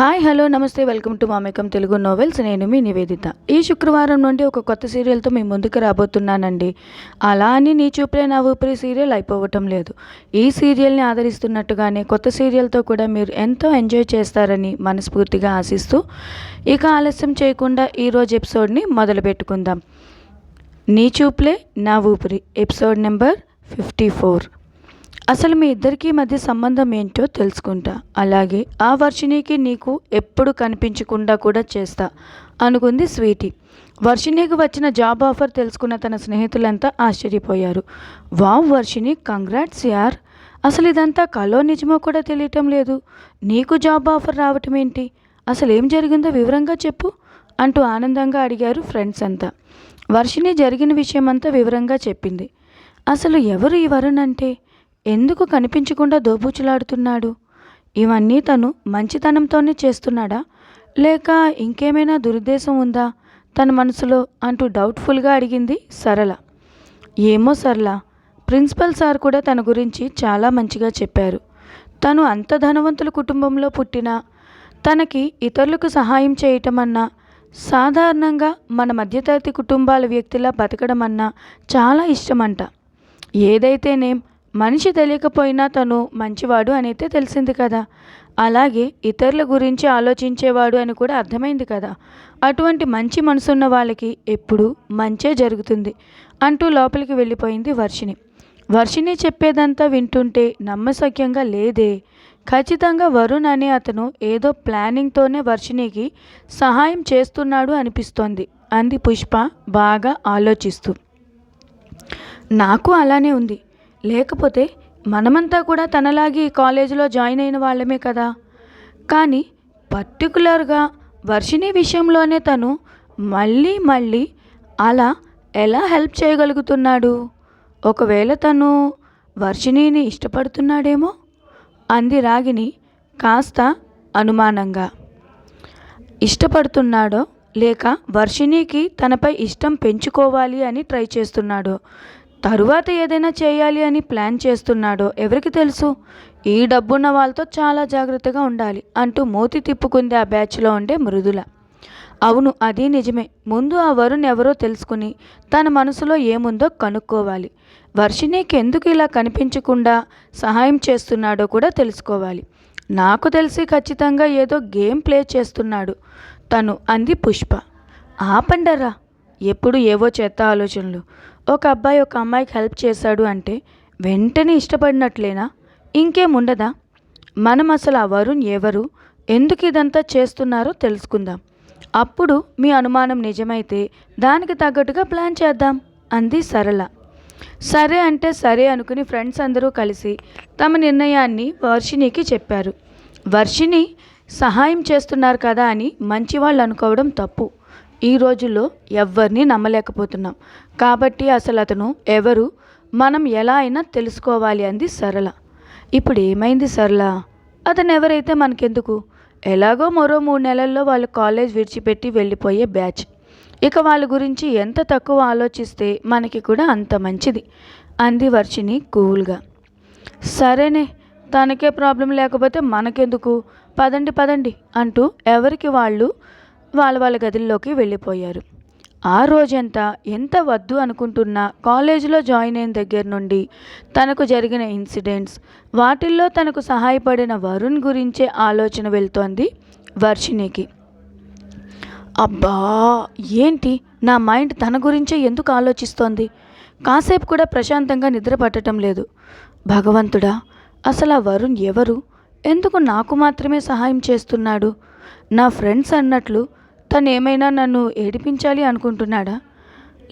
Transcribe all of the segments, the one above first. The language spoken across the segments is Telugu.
హాయ్ హలో నమస్తే welcome to Mamekam Telugu novels. నేను మీ నివేదిత. ఈ శుక్రవారం నుండి ఒక కొత్త సీరియల్తో మీ ముందుకు రాబోతున్నానండి. అలా అని నీ చూపులే నా ఊపిరి సీరియల్ అయిపోవటం లేదు. ఈ సీరియల్ని ఆదరిస్తున్నట్టుగానే కొత్త సీరియల్తో కూడా మీరు ఎంతో ఎంజాయ్ చేస్తారని మనస్ఫూర్తిగా ఆశిస్తూ ఇక ఆలస్యం చేయకుండా ఈరోజు ఎపిసోడ్ని మొదలు పెట్టుకుందాం నీ చూపులే నా ఊపిరి. Episode number fifty four. అసలు మీ ఇద్దరికి మధ్య సంబంధం ఏంటో తెలుసుకుంటా. అలాగే ఆ వర్షిణికి నీకు ఎప్పుడు కనిపించకుండా కూడా చేస్తా అనుకుంది స్వీటీ. వర్షిణికి వచ్చిన జాబ్ ఆఫర్ తెలుసుకున్న తన స్నేహితులంతా ఆశ్చర్యపోయారు. వావ్ వర్షిణి కంగ్రాట్స్ యార్. అసలు ఇదంతా కలో నిజమో కూడా తెలియటం లేదు. నీకు జాబ్ ఆఫర్ రావటం ఏంటి? అసలు ఏం జరిగిందో వివరంగా చెప్పు అంటూ ఆనందంగా అడిగారు ఫ్రెండ్స్ అంతా. వర్షిణి జరిగిన విషయమంతా వివరంగా చెప్పింది. అసలు ఎవరు ఈ వరుణ్ అంటే? ఎందుకు కనిపించకుండా దోబూచులాడుతున్నాడు? ఇవన్నీ తను మంచితనంతోనే చేస్తున్నాడా? లేక ఇంకేమైనా దురుద్దేశం ఉందా? తన మనసులో అంటూ డౌట్ఫుల్గా అడిగింది సరళ. ఏమో సరళ ప్రిన్సిపల్ సార్ కూడా తన గురించి చాలా మంచిగా చెప్పారు. తను అంత ధనవంతుల కుటుంబంలో పుట్టినా తనకి ఇతరులకు సహాయం చేయటం అన్నా సాధారణంగా మన మధ్యతరగతి కుటుంబాల వ్యక్తిలా బతకడం అన్నా చాలా ఇష్టమంట. ఏదైతేనేం మనిషి తెలియకపోయినా తను మంచివాడు అనైతే తెలిసింది కదా. అలాగే ఇతరుల గురించి ఆలోచించేవాడు అని కూడా అర్థమైంది కదా. అటువంటి మంచి మనసున్న వాళ్ళకి ఎప్పుడూ మంచే జరుగుతుంది అంటూ లోపలికి వెళ్ళిపోయింది వర్షిణి. వర్షిణి చెప్పేదంతా వింటుంటే నమ్మశక్యంగా లేదే. ఖచ్చితంగా వరుణ్ అనే అతను ఏదో ప్లానింగ్తోనే వర్షిణికి సహాయం చేస్తున్నాడు అనిపిస్తోంది అంది పుష్ప బాగా ఆలోచిస్తూ. నాకు అలానే ఉంది. లేకపోతే మనమంతా కూడా తనలాగే ఈ కాలేజీలో జాయిన్ అయిన వాళ్ళమే కదా. కానీ పర్టికులర్గా వర్షిణి విషయంలోనే తను మళ్ళీ మళ్ళీ అలా ఎలా హెల్ప్ చేయగలుగుతున్నాడు? ఒకవేళ తను వర్షిణిని ఇష్టపడుతున్నాడేమో? అంది రాగిని కాస్త అనుమానంగా. ఇష్టపడుతున్నాడో లేక వర్షిణికి తనపై ఇష్టం పెంచుకోవాలి అని ట్రై చేస్తున్నాడో తరువాత ఏదైనా చేయాలి అని ప్లాన్ చేస్తున్నాడో ఎవరికి తెలుసు? ఈ డబ్బున్న వాళ్ళతో చాలా జాగ్రత్తగా ఉండాలి అంటూ మూతి తిప్పుకుంది ఆ బ్యాచ్లో ఉండే మృదుల. అవును అది నిజమే. ముందు ఆ వరుణ్ ఎవరో తెలుసుకుని తన మనసులో ఏముందో కనుక్కోవాలి. వర్షిణికి ఎందుకు ఇలా కనిపించకుండా సహాయం చేస్తున్నాడో కూడా తెలుసుకోవాలి. నాకు తెలిసి ఖచ్చితంగా ఏదో గేమ్ ప్లే చేస్తున్నాడు. తను అంది పుష్ప. ఆపండరా? ఎప్పుడు ఏవో చెత్త ఆలోచనలు. ఒక అబ్బాయి ఒక అమ్మాయికి హెల్ప్ చేశాడు అంటే వెంటనే ఇష్టపడినట్లేనా? ఇంకేముండదా? మనం అసలు ఆ వరుణ్ ఎవరు? ఎందుకు ఇదంతా చేస్తున్నారో తెలుసుకుందాం. అప్పుడు మీ అనుమానం నిజమైతే దానికి తగ్గట్టుగా ప్లాన్ చేద్దాం అంది సరళ. సరే అంటే సరే అనుకుని ఫ్రెండ్స్ అందరూ కలిసి తమ నిర్ణయాన్ని వర్షిణికి చెప్పారు. వర్షిణి సహాయం చేస్తున్నారు కదా అని మంచి వాళ్ళు అనుకోవడం తప్పు. ఈ రోజుల్లో ఎవరిని నమ్మలేకపోతున్నాం. కాబట్టి అసలు అతను ఎవరు మనం ఎలా అయినా తెలుసుకోవాలి అంది సరళ. ఇప్పుడు ఏమైంది సరళ? అతను ఎవరైతే మనకెందుకు? ఎలాగో మరో మూడు నెలల్లో వాళ్ళు కాలేజ్ విడిచిపెట్టి వెళ్ళిపోయే బ్యాచ్. ఇక వాళ్ళ గురించి ఎంత తక్కువ ఆలోచిస్తే మనకి కూడా అంత మంచిది అంది వర్షిని కూల్గా. సరేనే తనకే ప్రాబ్లం లేకపోతే మనకెందుకు? పదండి పదండి అంటూ ఎవరికి వాళ్ళు వాళ్ళ వాళ్ళ గదుల్లోకి వెళ్ళిపోయారు. ఆ రోజంతా ఎంత వద్దు అనుకుంటున్నా కాలేజీలో జాయిన్ అయిన దగ్గర నుండి తనకు జరిగిన ఇన్సిడెంట్స్ వాటిల్లో తనకు సహాయపడిన వరుణ్ గురించే ఆలోచన వెళ్తోంది వర్షిణికి. అబ్బా! ఏంటి? నా మైండ్ తన గురించే ఎందుకు ఆలోచిస్తోంది? కాసేపు కూడా ప్రశాంతంగా నిద్ర పట్టడం లేదు. భగవంతుడా! అసలు ఆ వరుణ్ ఎవరు? ఎందుకు నాకు మాత్రమే సహాయం చేస్తున్నాడు? నా ఫ్రెండ్స్ అన్నట్లు తను ఏమైనా నన్ను ఏడిపించాలి అనుకుంటున్నాడా?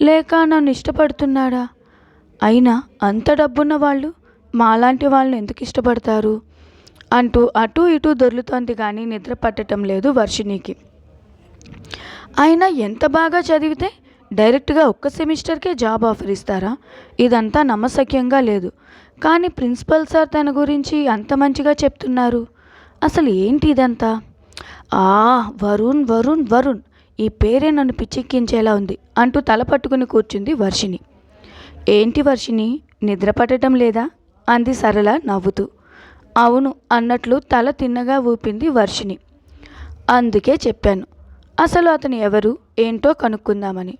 లేక నన్ను ఇష్టపడుతున్నాడా? అయినా అంత డబ్బున్న వాళ్ళు మాలాంటి వాళ్ళని ఎందుకు ఇష్టపడతారు? అంటూ అటు ఇటు దొర్లుతోంది కానీ నిద్ర పట్టడం లేదు వర్షిణికి. అయినా ఎంత బాగా చదివితే డైరెక్ట్గా ఒక్క సెమిస్టర్కే జాబ్ ఆఫర్ ఇస్తారా? ఇదంతా నమ్మశక్యంగా లేదు. కానీ ప్రిన్సిపల్ సార్ తన గురించి అంత మంచిగా చెప్తున్నారు. అసలు ఏంటి ఇదంతా? ఆ వరుణ్ వరుణ్ వరుణ్ ఈ పేరే నన్ను పిచ్చెక్కించేలా ఉంది అంటూ తల పట్టుకుని కూర్చుంది వర్షిణి. ఏంటి వర్షిణి నిద్ర పట్టడం లేదా? అంది సరళ నవ్వుతూ. అవును అన్నట్లు తల తిన్నగా ఊపింది వర్షిణి. అందుకే చెప్పాను. అసలు అతను ఎవరు? ఏంటో కనుక్కుందామని.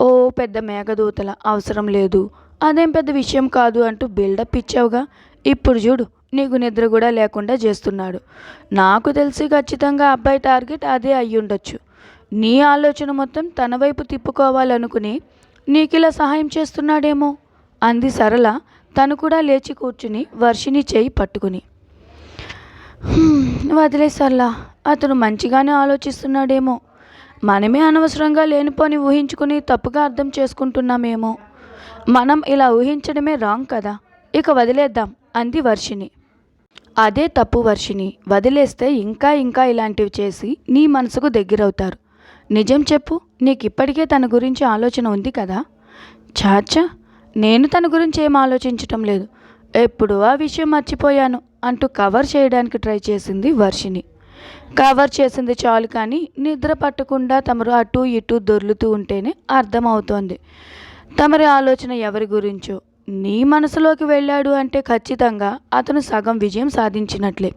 ఓ పెద్ద మేఘదూతల అవసరం లేదు. అదేం పెద్ద విషయం కాదు అంటూ బిల్డప్ ఇచ్చావుగా? ఇప్పుడు చూడు. నీకు నిద్ర కూడా లేకుండా చేస్తున్నాడు. నాకు తెలిసి ఖచ్చితంగా అబ్బాయి టార్గెట్ అదే అయ్యి ఉండొచ్చు. నీ ఆలోచన మొత్తం తన వైపు తిప్పుకోవాలనుకుని నీకు ఇలా సహాయం చేస్తున్నాడేమో అంది సరళ. తను కూడా లేచి కూర్చుని వర్షిని చేయి పట్టుకుని. వదిలే సరళ. అతను మంచిగానే ఆలోచిస్తున్నాడేమో. మనమే అనవసరంగా లేనిపోని ఊహించుకుని తప్పుగా అర్థం చేసుకుంటున్నామేమో. మనం ఇలా ఊహించడమే రాంగ్ కదా. ఇక వదిలేద్దాం అంది వర్షిని అదే తప్పు వర్షిని వదిలేస్తే ఇంకా ఇంకా ఇలాంటివి చేసి నీ మనసుకు దగ్గరవుతారు. నిజం చెప్పు నీకు ఇప్పటికే తన గురించి ఆలోచన ఉంది కదా? చాచా నేను తన గురించి ఏం ఆలోచించటం లేదు. ఎప్పుడూ ఆ విషయం మర్చిపోయాను అంటూ కవర్ చేయడానికి ట్రై చేసింది వర్షిని కవర్ చేసింది చాలు కానీ నిద్ర పట్టకుండా తమరు అటు ఇటు దొర్లుతూ ఉంటేనే అర్థమవుతోంది. తమరి ఆలోచన ఎవరి గురించో నీ మనసులోకి వెళ్ళాడు అంటే ఖచ్చితంగా అతను సగం విజయం సాధించినట్లే.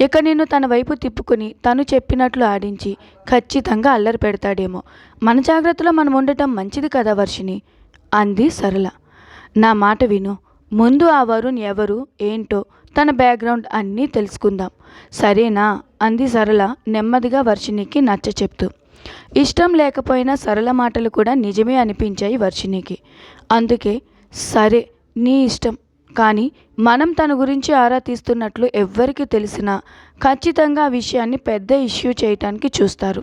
ఇక నిన్ను తన వైపు తిప్పుకుని తను చెప్పినట్లు ఆడించి ఖచ్చితంగా అల్లరి పెడతాడేమో. మన జాగ్రత్తలో మనం ఉండటం మంచిది కదా వర్షిని అంది సరళ. నా మాట విను. ముందు ఆ వరుణ్ ఎవరు ఏంటో తన బ్యాక్గ్రౌండ్ అన్నీ తెలుసుకుందాం. సరేనా? అంది సరళ నెమ్మదిగా వర్షినికి నచ్చ చెప్తూ. ఇష్టం లేకపోయినా సరళ మాటలు కూడా నిజమే అనిపించాయి వర్షినికి అందుకే సరే నీ ఇష్టం. కానీ మనం తన గురించి ఆరా తీస్తున్నట్లు ఎవ్వరికి తెలిసినా ఖచ్చితంగా ఆ విషయాన్ని పెద్ద ఇష్యూ చేయటానికి చూస్తారు.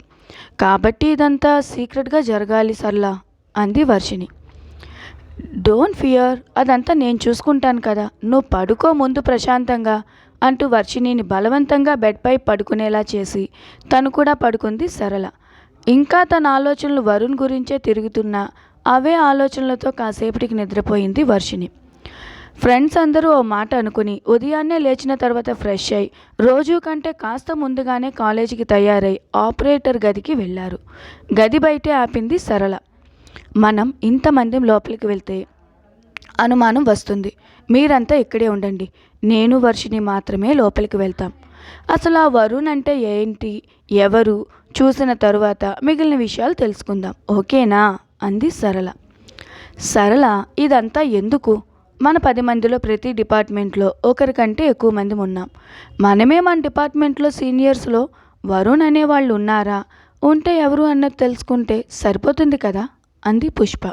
కాబట్టి ఇదంతా సీక్రెట్గా జరగాలి సర్లా అంది వర్షిణి. డోంట్ ఫియర్ అదంతా నేను చూసుకుంటాను కదా నువ్వు పడుకో ముందు ప్రశాంతంగా అంటూ వర్షిణిని బలవంతంగా బెడ్పై పడుకునేలా చేసి తను కూడా పడుకుంది సరళ. ఇంకా తన ఆలోచనలు వరుణ్ గురించే తిరుగుతున్నా అవే ఆలోచనలతో కాసేపటికి నిద్రపోయింది వర్షిణి. ఫ్రెండ్స్ అందరూ ఓ మాట అనుకుని ఉదయాన్నే లేచిన తర్వాత ఫ్రెష్ అయి రోజు కంటే కాస్త ముందుగానే కాలేజీకి తయారై ఆపరేటర్ గదికి వెళ్ళారు. గది బయటే ఆపింది సరళ. మనం ఇంతమంది లోపలికి వెళ్తే అనుమానం వస్తుంది. మీరంతా ఇక్కడే ఉండండి. నేను వర్షిని మాత్రమే లోపలికి వెళ్తాం. అసలు ఆ వరుణ్ అంటే ఏంటి? ఎవరు? చూసిన తరువాత మిగిలిన విషయాలు తెలుసుకుందాం. ఓకేనా? అంది సరళ. సరళ ఇదంతా ఎందుకు? మన పది మందిలో ప్రతి డిపార్ట్మెంట్లో ఒకరికంటే ఎక్కువ మంది ఉన్నాం. మనమే మన డిపార్ట్మెంట్లో సీనియర్స్లో వరుణ్ అనేవాళ్ళు ఉన్నారా? ఉంటే ఎవరు అన్నది తెలుసుకుంటే సరిపోతుంది కదా? అంది పుష్ప.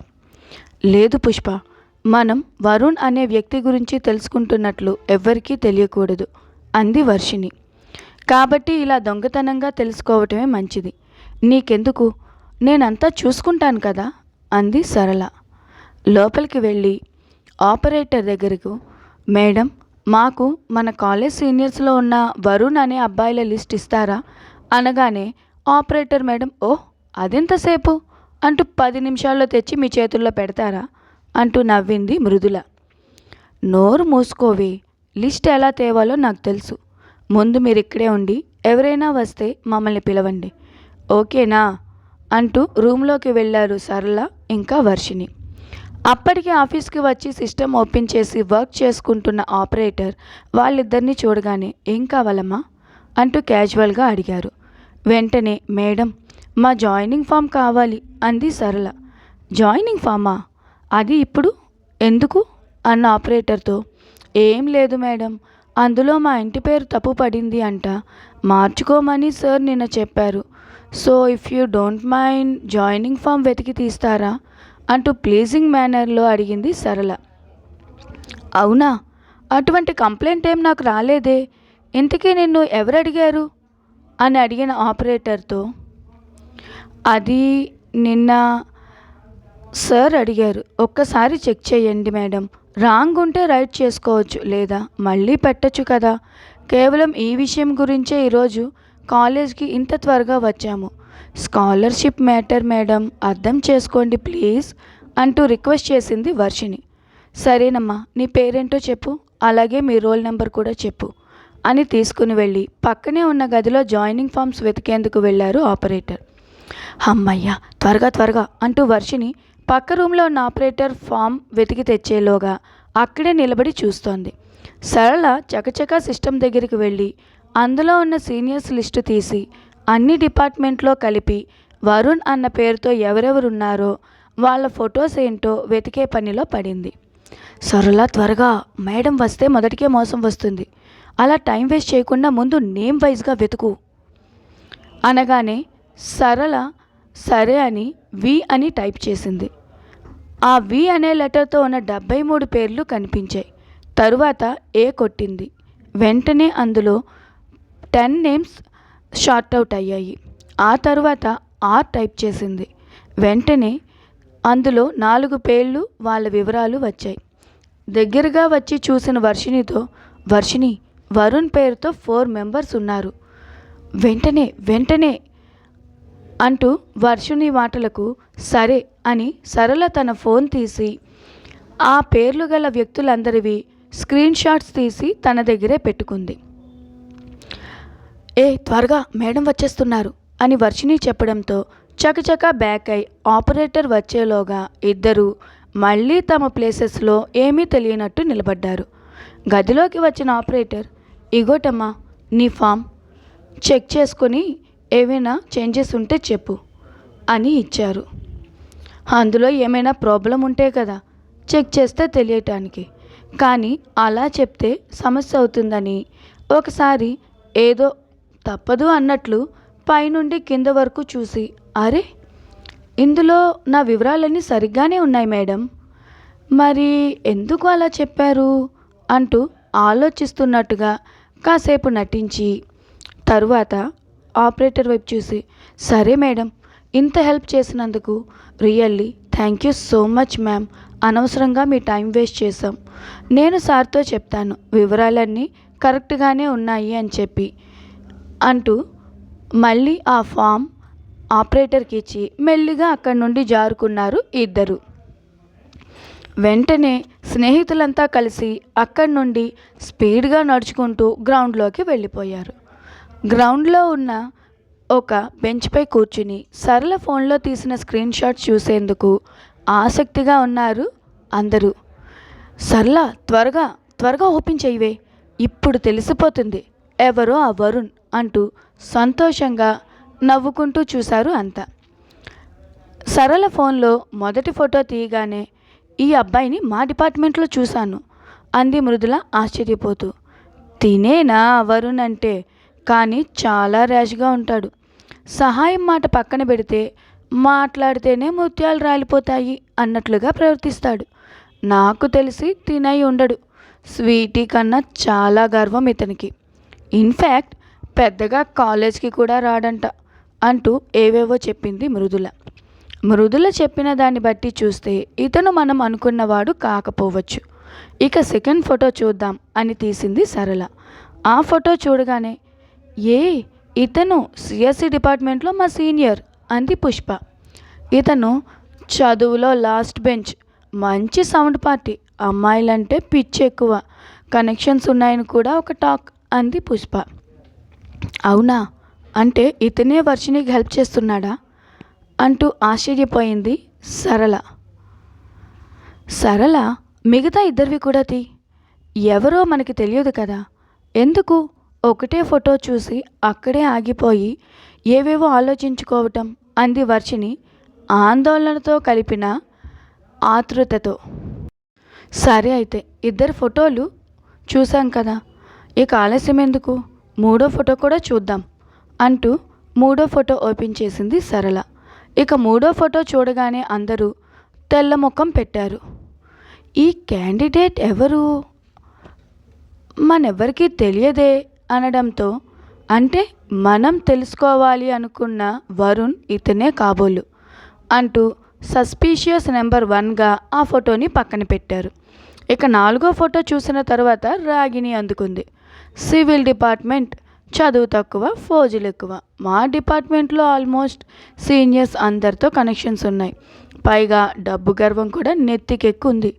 లేదు పుష్ప మనం వరుణ్ అనే వ్యక్తి గురించి తెలుసుకుంటున్నట్లు ఎవ్వరికీ తెలియకూడదు అంది వర్షిణి. కాబట్టి ఇలా దొంగతనంగా తెలుసుకోవటమే మంచిది. నీకెందుకు? నేనంతా చూసుకుంటాను కదా? అంది సరళ. లోపలికి వెళ్ళి ఆపరేటర్ దగ్గరకు మేడం మాకు మన కాలేజ్ సీనియర్స్లో ఉన్న వరుణ్ అనే అబ్బాయిల లిస్ట్ ఇస్తారా? అనగానే ఆపరేటర్ మేడం ఓ అదెంతసేపు అంటూ పది నిమిషాల్లో తెచ్చి మీ చేతుల్లో పెడతారా? అంటూ నవ్వింది మృదుల. నోరు మూసుకోవి లిస్ట్ ఎలా తేవాలో నాకు తెలుసు. ముందు మీరు ఇక్కడే ఉండి ఎవరైనా వస్తే మమ్మల్ని పిలవండి. ఓకేనా? అంటూ రూమ్లోకి వెళ్ళారు సరళ ఇంకా వర్షిని అప్పటికే ఆఫీస్కి వచ్చి సిస్టమ్ ఓపెన్ చేసి వర్క్ చేసుకుంటున్న ఆపరేటర్ వాళ్ళిద్దరిని చూడగానే ఏం కావాలమ్మా? అంటూ క్యాజువల్గా అడిగారు. వెంటనే మేడం మా జాయినింగ్ ఫామ్ కావాలి అంది సరళ. జాయినింగ్ ఫామా? అది ఇప్పుడు? ఎందుకు? అన్న ఆపరేటర్తో. ఏం లేదు మేడం అందులో మా ఇంటి పేరు తప్పు పడింది అంట. మార్చుకోమని సార్ నిన్న చెప్పారు. So if you don't mind joining form వెతికి తీస్తారా? అంటూ ప్లీజింగ్ మేనర్లో అడిగింది సరళ. అవునా? అటువంటి కంప్లైంట్ ఏం నాకు రాలేదే? ఇంతకీ నిన్ను ఎవరు అడిగారు అని అడిగిన ఆపరేటర్తో అది నిన్న సార్ అడిగారు. ఒక్కసారి చెక్ చేయండి మేడం రాంగ్ ఉంటే రైట్ చేసుకోవచ్చు లేదా? మళ్ళీ పెట్టచ్చు కదా? కేవలం ఈ విషయం గురించే ఈరోజు కాలేజ్కి ఇంత త్వరగా వచ్చాము. Scholarship matter madam. అర్థం చేసుకోండి ప్లీజ్ అంటూ రిక్వెస్ట్ చేసింది వర్షిని సరేనమ్మా నీ పేరేంటో చెప్పు. అలాగే మీ రోల్ నెంబర్ కూడా చెప్పు అని తీసుకుని వెళ్ళి పక్కనే ఉన్న గదిలో జాయినింగ్ ఫామ్స్ వెతికేందుకు వెళ్ళారు ఆపరేటర్. అమ్మయ్యా త్వరగా త్వరగా అంటూ వర్షిని పక్క రూమ్లో ఉన్న ఆపరేటర్ ఫామ్ వెతికి తెచ్చేలోగా అక్కడే నిలబడి చూస్తోంది. సరళ చకచకా సిస్టమ్ దగ్గరికి వెళ్ళి అందులో ఉన్న సీనియర్స్ లిస్టు తీసి అన్ని డిపార్ట్మెంట్లో కలిపి వరుణ్ అన్న పేరుతో ఎవరెవరున్నారో వాళ్ళ ఫొటోస్ ఏంటో వెతికే పనిలో పడింది. సరళ త్వరగా మేడం వస్తే మొదటికే మోసం వస్తుంది. అలా టైం వేస్ట్ చేయకుండా ముందు నేమ్ వైజ్గా వెతుకు. అనగానే సరళ సరే అని వి అని టైప్ చేసింది. ఆ వి అనే లెటర్తో ఉన్న డెబ్బై మూడు పేర్లు కనిపించాయి. తరువాత ఏ కొట్టింది? వెంటనే అందులో టెన్ నేమ్స్ షార్ట్ అవుట్ అయ్యాయి. ఆ తర్వాత ఆర్ టైప్ చేసింది. వెంటనే అందులో నాలుగు పేర్లు వాళ్ళ వివరాలు వచ్చాయి. దగ్గరగా వచ్చి చూసిన వర్షినితో వర్షిని వరుణ్ పేరుతో ఫోర్ మెంబర్స్ ఉన్నారు. వెంటనే వెంటనే అంటూ వర్షుని మాటలకు సరే అని సరళ తన ఫోన్ తీసి ఆ పేర్లు గల వ్యక్తులందరివి స్క్రీన్ షాట్స్ తీసి తన దగ్గరే పెట్టుకుంది. ఏ త్వరగా మేడం వచ్చేస్తున్నారు అని వర్షిని చెప్పడంతో చకచక బ్యాక్ అయి ఆపరేటర్ వచ్చేలోగా ఇద్దరు మళ్ళీ తమ ప్లేసెస్లో ఏమీ తెలియనట్టు నిలబడ్డారు. గదిలోకి వచ్చిన ఆపరేటర్ ఇగోటమ్మా నీ ఫామ్ చెక్ చేసుకొని ఏమైనా చేంజెస్ ఉంటే చెప్పు అని ఇచ్చారు. అందులో ఏమైనా ప్రాబ్లం ఉంటే కదా చెక్ చేస్తే తెలియటానికి. కానీ అలా చెప్తే సమస్య అవుతుందని ఒకసారి ఏదో తప్పదు అన్నట్లు పైనుండి కింద వరకు చూసి అరే ఇందులో నా వివరాలన్నీ సరిగ్గానే ఉన్నాయి మేడం. మరి ఎందుకు అలా చెప్పారు? అంటూ ఆలోచిస్తున్నట్టుగా కాసేపు నటించి తరువాత ఆపరేటర్ వైపు చూసి సరే మేడం ఇంత హెల్ప్ చేసినందుకు really thank you so much ma'am. అనవసరంగా మీ టైం వేస్ట్ చేశాం. నేను సార్తో చెప్తాను వివరాలన్నీ కరెక్ట్గానే ఉన్నాయి అని చెప్పి అంటూ మళ్ళీ ఆ ఫామ్ ఆపరేటర్కి ఇచ్చి మెల్లిగా అక్కడి నుండి జారుకున్నారు ఇద్దరు. వెంటనే స్నేహితులంతా కలిసి అక్కడి నుండి స్పీడ్గా నడుచుకుంటూ గ్రౌండ్లోకి వెళ్ళిపోయారు. గ్రౌండ్లో ఉన్న ఒక బెంచ్పై కూర్చుని సరళ ఫోన్లో తీసిన స్క్రీన్ షాట్ చూసేందుకు ఆసక్తిగా ఉన్నారు అందరూ. సరళ త్వరగా త్వరగా ఓపెన్ చేయవే ఇప్పుడు తెలిసిపోతుంది ఎవరో ఆ వరుణ్ అంటూ సంతోషంగా నవ్వుకుంటూ చూశారు అంతా. సరళ ఫోన్లో మొదటి ఫోటో తీయగానే ఈ అబ్బాయిని మా డిపార్ట్మెంట్లో చూశాను. అంది మృదుల ఆశ్చర్యపోతూ. తినేనా వరుణ్ అంటే? కానీ చాలా ర్యాష్గా ఉంటాడు. సహాయం మాట పక్కన పెడితే మాట్లాడితేనే ముత్యాలు రాలిపోతాయి అన్నట్లుగా ప్రవర్తిస్తాడు. నాకు తెలిసి తినై ఉండడు. స్వీటీ కన్నా చాలా గర్వం ఇతనికి. ఇన్ఫ్యాక్ట్ పెద్దగా కాలేజ్కి కూడా రాడంట అంటూ ఏవేవో చెప్పింది మృదుల. మృదుల చెప్పిన దాన్ని బట్టి చూస్తే ఇతను మనం అనుకున్నవాడు కాకపోవచ్చు. ఇక సెకండ్ ఫోటో చూద్దాం అని తీసింది సరళ. ఆ ఫోటో చూడగానే ఏ ఇతను సిఎస్సి డిపార్ట్మెంట్లో మా సీనియర్ అంది పుష్ప. ఇతను చదువులో లాస్ట్ బెంచ్ మంచి సౌండ్ పార్టీ అమ్మాయిలంటే పిచ్ ఎక్కువ కనెక్షన్స్ ఉన్నాయని కూడా ఒక టాక్ అంది పుష్ప. అవునా? అంటే ఇతనే వర్షినికి హెల్ప్ చేస్తున్నాడా? అంటూ ఆశ్చర్యపోయింది సరళ. సరళ మిగతా ఇద్దరివి కూడా తీ. ఎవరో మనకి తెలియదు కదా. ఎందుకు? ఒకటే ఫోటో చూసి అక్కడే ఆగిపోయి ఏవేవో ఆలోచించుకోవటం అంది వర్షిని ఆందోళనతో కలిపిన ఆతృతతో. సరే అయితే ఇద్దరు ఫోటోలు చూసాం కదా. ఇక ఆలస్యం ఎందుకు మూడో ఫోటో కూడా చూద్దాం అంటూ మూడో ఫోటో ఓపెన్ చేసింది సరళ. ఇక మూడో ఫోటో చూడగానే అందరూ తెల్ల ముఖం పెట్టారు. ఈ క్యాండిడేట్ ఎవరు? మనెవ్వరికీ తెలియదే అనడంతో అంటే మనం తెలుసుకోవాలి అనుకున్న వరుణ్ ఇతనే కాబోలు అంటూ సస్పీషియస్ నెంబర్ వన్గా ఆ ఫోటోని పక్కన పెట్టారు. ఇక నాలుగో ఫోటో చూసిన తర్వాత రాగిని అందుకుంది. సివిల్ డిపార్ట్మెంట్ చదువు తక్కువ ఫోజులు ఎక్కువ. మా డిపార్ట్మెంట్లో ఆల్మోస్ట్ సీనియర్స్ అందరితో కనెక్షన్స్ ఉన్నాయి. పైగా డబ్బు గర్వం కూడా నెత్తికెక్కుంది.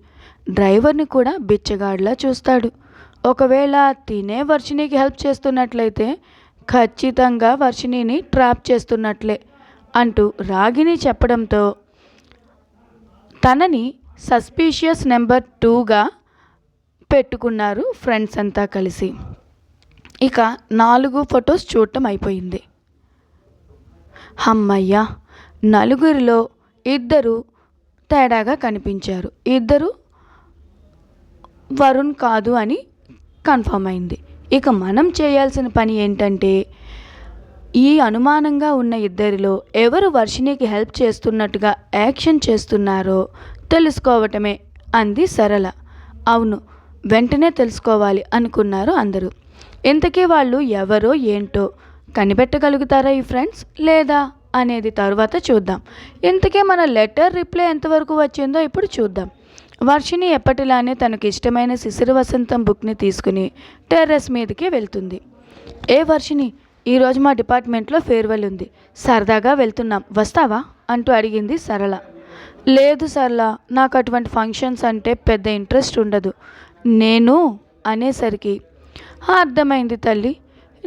డ్రైవర్ని కూడా బిచ్చగాడిలా చూస్తాడు. ఒకవేళ తినే వర్షిణికి హెల్ప్ చేస్తున్నట్లయితే ఖచ్చితంగా వర్షిణిని ట్రాప్ చేస్తున్నట్లే అంటూ రాగిని చెప్పడంతో తనని సస్పీషియస్ నెంబర్ టూగా పెట్టుకున్నారు ఫ్రెండ్స్ అంతా కలిసి. ఇక నాలుగు ఫొటోస్ చూడటం అయిపోయింది. అమ్మయ్య! నలుగురిలో ఇద్దరు తేడాగా కనిపించారు. ఇద్దరు వరుణ్ కాదు అని కన్ఫర్మ్ అయింది. ఇక మనం చేయాల్సిన పని ఏంటంటే ఈ అనుమానంగా ఉన్న ఇద్దరిలో ఎవరు వర్షిణికి హెల్ప్ చేస్తున్నట్టుగా యాక్షన్ చేస్తున్నారో తెలుసుకోవటమే అంది సరళ. అవును వెంటనే తెలుసుకోవాలి అనుకున్నారు అందరూ. ఇంతకీ వాళ్ళు ఎవరో ఏంటో కనిపెట్టగలుగుతారా ఈ ఫ్రెండ్స్? లేదా? అనేది తర్వాత చూద్దాం. ఇంతకీ మన లెటర్ రిప్లై ఎంతవరకు వచ్చిందో ఇప్పుడు చూద్దాం. వర్షిని ఎప్పటిలానే తనకు ఇష్టమైన శిశిర వసంతం బుక్ని తీసుకుని టెర్రస్ మీదకి వెళ్తుంది. ఏ వర్షిని ఈరోజు మా డిపార్ట్మెంట్లో ఫేర్వెల్ ఉంది. సరదాగా వెళ్తున్నాం. వస్తావా? అంటూ అడిగింది సరళ. లేదు సరళ నాకు అటువంటి ఫంక్షన్స్ అంటే పెద్ద ఇంట్రెస్ట్ ఉండదు. నేను అనేసరికి అర్థమైంది తల్లి.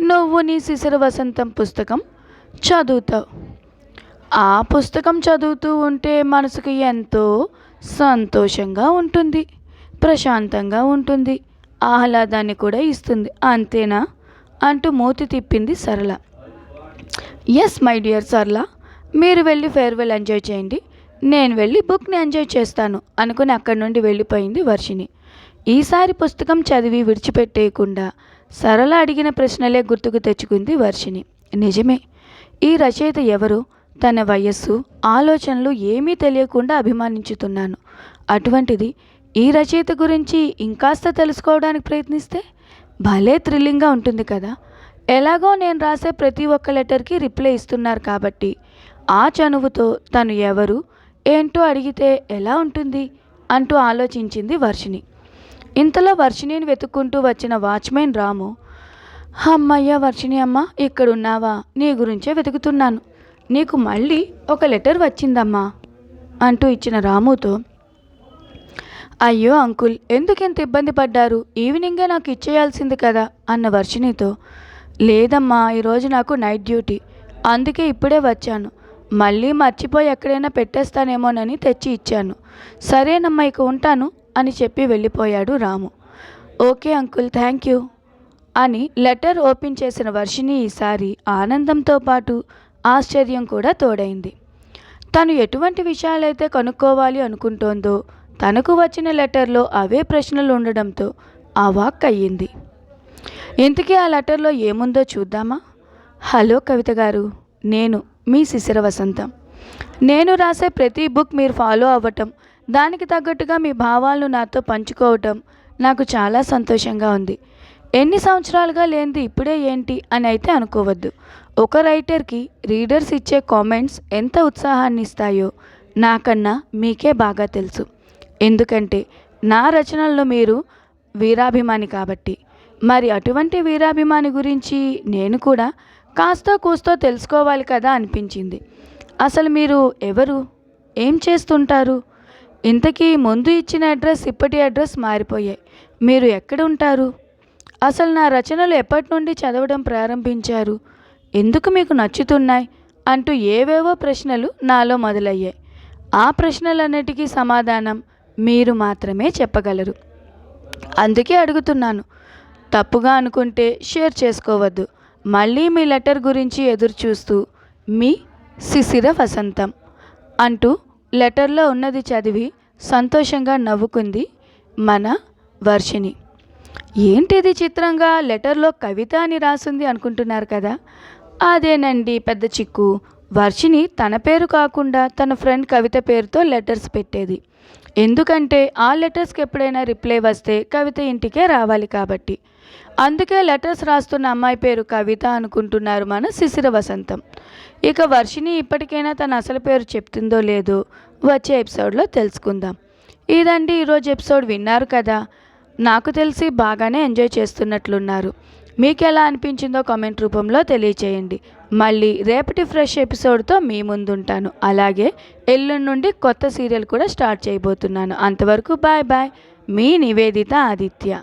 నువ్వు నీ శిశిర వసంతం పుస్తకం చదువుతావు. ఆ పుస్తకం చదువుతూ ఉంటే మనసుకు ఎంతో సంతోషంగా ఉంటుంది ప్రశాంతంగా ఉంటుంది ఆహ్లాదాన్ని కూడా ఇస్తుంది. అంతేనా? అంటూ మూతి తిప్పింది సరళ. ఎస్ మై డియర్ సరళ. మీరు వెళ్ళి ఫేర్వెల్ ఎంజాయ్ చేయండి. నేను వెళ్ళి బుక్ని ఎంజాయ్ చేస్తాను అనుకుని అక్కడి నుండి వెళ్ళిపోయింది వర్షిని ఈసారి పుస్తకం చదివి విడిచిపెట్టేయకుండా సరళ అడిగిన ప్రశ్నలే గుర్తుకు తెచ్చుకుంది వర్షిణి. నిజమే. ఈ రచయిత ఎవరు? తన వయస్సు ఆలోచనలు ఏమీ తెలియకుండా అభిమానించుతున్నాను. అటువంటిది ఈ రచయిత గురించి ఇంకాస్త తెలుసుకోవడానికి ప్రయత్నిస్తే? భలే థ్రిల్లింగ్గా ఉంటుంది కదా. ఎలాగో నేను రాసే ప్రతి ఒక్క లెటర్కి రిప్లై ఇస్తున్నారు కాబట్టి. ఆ చనువుతో తను ఎవరు ఏంటో అడిగితే ఎలా ఉంటుంది? అంటూ ఆలోచించింది వర్షిణి. ఇంతలో వర్షిణిని వెతుక్కుంటూ వచ్చిన వాచ్మెన్ రాము అమ్మయ్య వర్షిణి అమ్మ ఇక్కడున్నావా? నీ గురించే వెతుకుతున్నాను. నీకు మళ్ళీ ఒక లెటర్ వచ్చిందమ్మా అంటూ ఇచ్చిన రాముతో అయ్యో అంకుల్ ఎందుకు ఇంత ఇబ్బంది పడ్డారు? ఈవినింగే నాకు ఇచ్చేయాల్సింది కదా అన్న వర్షిణితో లేదమ్మా ఈరోజు నాకు నైట్ డ్యూటీ. అందుకే ఇప్పుడే వచ్చాను. మళ్ళీ మర్చిపోయి ఎక్కడైనా పెట్టేస్తానేమోనని తెచ్చి ఇచ్చాను. సరేనమ్మా ఇక ఉంటాను. అని చెప్పి వెళ్ళిపోయాడు Ramu. Okay uncle thank you అని లెటర్ ఓపెన్ చేసిన వర్షిని ఈసారి ఆనందంతో పాటు ఆశ్చర్యం కూడా తోడైంది. తను ఎటువంటి విషయాలైతే కనుక్కోవాలి అనుకుంటోందో తనకు వచ్చిన లెటర్లో అవే ప్రశ్నలు ఉండడంతో అవాక్ అయ్యింది. ఇంతకీ ఆ లెటర్లో ఏముందో చూద్దామా? హలో కవిత గారు నేను మీ శిశిర వసంతం. నేను రాసే ప్రతి బుక్ మీరు ఫాలో అవ్వటం దానికి తగ్గట్టుగా మీ భావాలను నాతో పంచుకోవటం నాకు చాలా సంతోషంగా ఉంది. ఎన్ని సంవత్సరాలుగా లేనిది ఇప్పుడే ఏంటి అని అయితే అనుకోవద్దు. ఒక రైటర్కి రీడర్స్ ఇచ్చే కామెంట్స్ ఎంత ఉత్సాహాన్ని ఇస్తాయో నాకన్నా మీకే బాగా తెలుసు. ఎందుకంటే నా రచనల్లో మీరు వీరాభిమాని కాబట్టి. మరి అటువంటి వీరాభిమాని గురించి నేను కూడా కాస్త కూస్తో తెలుసుకోవాలి కదా అనిపించింది. అసలు మీరు ఎవరు? ఏం చేస్తుంటారు? ఇంతకీ ముందు ఇచ్చిన అడ్రస్ ఇప్పటి అడ్రస్ మారిపోయాయి. మీరు ఎక్కడ ఉంటారు? అసలు నా రచనలు ఎప్పటి నుండి చదవడం ప్రారంభించారు? ఎందుకు మీకు నచ్చుతున్నాయి? అంటూ ఏవేవో ప్రశ్నలు నాలో మొదలయ్యాయి. ఆ ప్రశ్నలన్నిటికీ సమాధానం మీరు మాత్రమే చెప్పగలరు. అందుకే అడుగుతున్నాను. తప్పుగా అనుకుంటే షేర్ చేసుకోవద్దు. మళ్ళీ మీ లెటర్ గురించి ఎదురు చూస్తూ మీ శిశిర వసంతం అంటూ లెటర్లో ఉన్నది చదివి సంతోషంగా నవ్వుకుంది మన వర్షిణి. ఏంటిది చిత్రంగా లెటర్లో కవిత అని రాసింది అనుకుంటున్నారు కదా? అదేనండి పెద్ద చిక్కు. వర్షిని తన పేరు కాకుండా తన ఫ్రెండ్ కవిత పేరుతో లెటర్స్ పెట్టేది. ఎందుకంటే ఆ లెటర్స్కి ఎప్పుడైనా రిప్లై వస్తే కవిత ఇంటికే రావాలి కాబట్టి. అందుకే లెటర్స్ రాస్తున్న అమ్మాయి పేరు కవిత అనుకుంటున్నారు మన శిశిర వసంతం. ఇక వర్షిని ఇప్పటికైనా తన అసలు పేరు చెప్తుందో లేదో వచ్చే ఎపిసోడ్లో తెలుసుకుందాం. ఇదండి ఈరోజు ఎపిసోడ్ విన్నారు కదా. నాకు తెలిసి బాగానే ఎంజాయ్ చేస్తున్నట్లున్నారు. మీకు ఎలా అనిపించిందో కామెంట్ రూపంలో తెలియచేయండి. మళ్ళీ రేపటి ఫ్రెష్ ఎపిసోడ్తో మీ ముందుంటాను. అలాగే ఎల్లుండి నుండి కొత్త సీరియల్ కూడా స్టార్ట్ చేయబోతున్నాను. అంతవరకు బాయ్ బాయ్. మీ నివేదిత ఆదిత్య.